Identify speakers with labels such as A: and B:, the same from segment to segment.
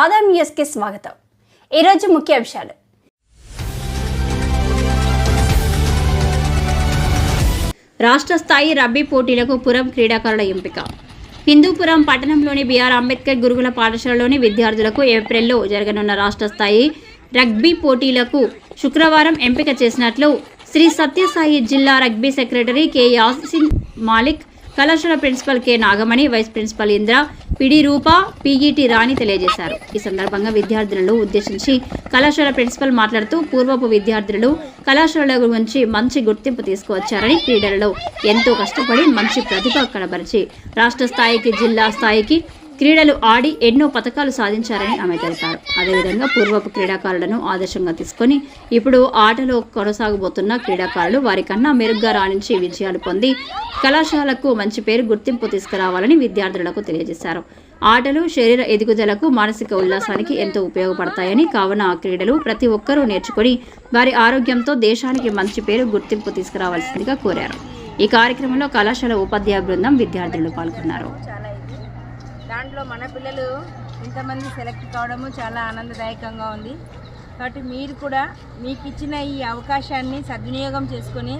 A: ఆదాం న్యూస్కి స్వాగతం. ఈరోజు ముఖ్య అంశాలు.
B: రాష్ట్ర స్థాయి రబ్బీ పోటీలకు పురం క్రీడాకారుల ఎంపిక. హిందూపురం పట్టణంలోని బిఆర్ అంబేద్కర్ గురుకుల పాఠశాలలోని విద్యార్థులకు ఏప్రిల్లో జరగనున్న రాష్ట్ర స్థాయి రగ్బీ పోటీలకు శుక్రవారం ఎంపిక చేసినట్లు శ్రీ సత్యసాయి జిల్లా rugby secretary K Yasin Malik కళాశాల principal K Nagamani vice principal Indra P D Roopa P E T Rani తెలియజేశారు. ఈ సందర్భంగా విద్యార్థులను ఉద్దేశించి కళాశాల ప్రిన్సిపల్ మాట్లాడుతూ పూర్వపు విద్యార్థులు కళాశాల గురించి మంచి గుర్తింపు తీసుకువచ్చారని క్రీడలలో ఎంతో కష్టపడి మంచి ప్రతిభ కనబరిచి రాష్ట్ర స్థాయికి జిల్లా స్థాయికి క్రీడలు ఆడి ఎన్నో పథకాలు సాధించారని ఆమె తెలిపారు. అదేవిధంగా పూర్వపు క్రీడాకారులను ఆదర్శంగా తీసుకొని ఇప్పుడు ఆటలో కొనసాగబోతున్న క్రీడాకారులు వారికన్నా మెరుగ్గా రాణించి విజయాలు పొంది కళాశాలకు మంచి పేరు గుర్తింపు తీసుకురావాలని విద్యార్థులకు తెలియజేశారు. ఆటలు శరీర ఎదుగుదలకు మానసిక ఉల్లాసానికి ఎంతో ఉపయోగపడతాయని కావున ఆ క్రీడలు ప్రతి ఒక్కరూ నేర్చుకొని వారి ఆరోగ్యంతో దేశానికి మంచి పేరు గుర్తింపు తీసుకురావాల్సిందిగా కోరారు. ఈ కార్యక్రమంలో కళాశాల ఉపాధ్యాయ బృందం విద్యార్థులు పాల్గొన్నారు.
C: చాలా దాంట్లో మన పిల్లలు ఇంతమంది సెలెక్ట్ కావడము చాలా ఆనందదాయకంగా ఉంది. కాబట్టి మీరు కూడా మీకు ఇచ్చిన ఈ అవకాశాన్ని సద్వినియోగం చేసుకొని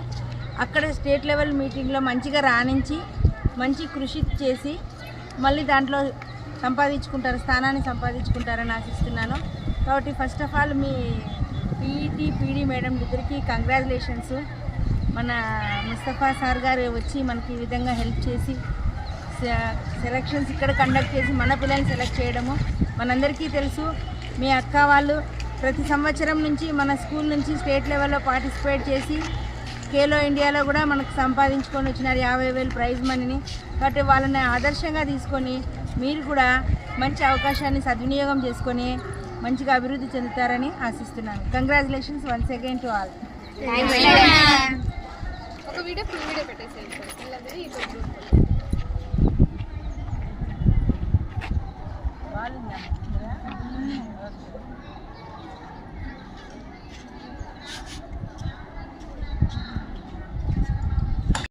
C: అక్కడ స్టేట్ లెవెల్ మీటింగ్లో మంచిగా రాణించి మంచి కృషి చేసి మళ్ళీ దాంట్లో సంపాదించుకుంటారు స్థానాన్ని సంపాదించుకుంటారని ఆశిస్తున్నాను. కాబట్టి ఫస్ట్ ఆఫ్ ఆల్ మీ పీఈటీ పీడీ మేడం ఇద్దరికి కంగ్రాచులేషన్స్ మన ముస్తఫా సార్ గారు వచ్చి మనకి ఈ విధంగా హెల్ప్ చేసి సెలక్షన్స్ ఇక్కడ కండక్ట్ చేసి మన పిల్లల్ని సెలెక్ట్ చేయడము. మనందరికీ తెలుసు మీ అక్క వాళ్ళు ప్రతి సంవత్సరం నుంచి మన స్కూల్ నుంచి స్టేట్ లెవెల్లో పార్టిసిపేట్ చేసి ఖేలో ఇండియాలో కూడా మనకు సంపాదించుకొని వచ్చినారు యాభై వేలు ప్రైజ్ మనీని. కాబట్టి వాళ్ళని ఆదర్శంగా తీసుకొని మీరు కూడా మంచి అవకాశాన్ని సద్వినియోగం చేసుకొని మంచిగా అభివృద్ధి చెందుతారని ఆశిస్తున్నాను. Congratulations once again to all
D: ఒక వీడియో ఫుల్ వీడియో పెట్టేసేయండి. Ben de. Evet.